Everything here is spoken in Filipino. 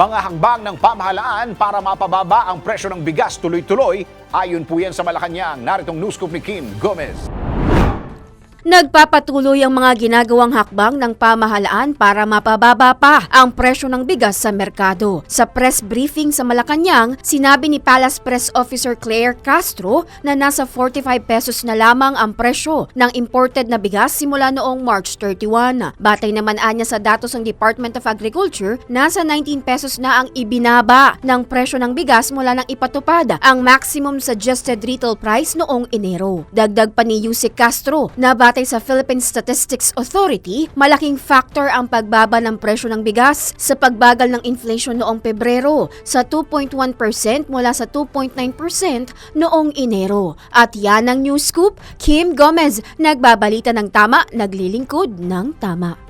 mga hangbang ng pamahalaan para mapababa ang presyo ng bigas tuloy-tuloy. Ayon po yan sa Malacanang. Naritong news ni Kim Gomez. Nagpapatuloy ang mga ginagawang hakbang ng pamahalaan para mapababa pa ang presyo ng bigas sa merkado. Sa press briefing sa Malacanang, sinabi ni Palace Press Officer Claire Castro na nasa 45 pesos na lamang ang presyo ng imported na bigas simula noong March 31. Batay naman anya sa datos ng Department of Agriculture, nasa 19 pesos na ang ibinaba ng presyo ng bigas mula nang ipatupad ang maximum suggested retail price noong Enero. Dagdag pa ni Yusik Castro na batay sa Philippine Statistics Authority, malaking factor ang pagbaba ng presyo ng bigas sa pagbagal ng inflation noong Pebrero sa 2.1% mula sa 2.9% noong Enero. At yan ang news scoop, Kim Gomez, nagbabalita ng tama, naglilingkod ng tama.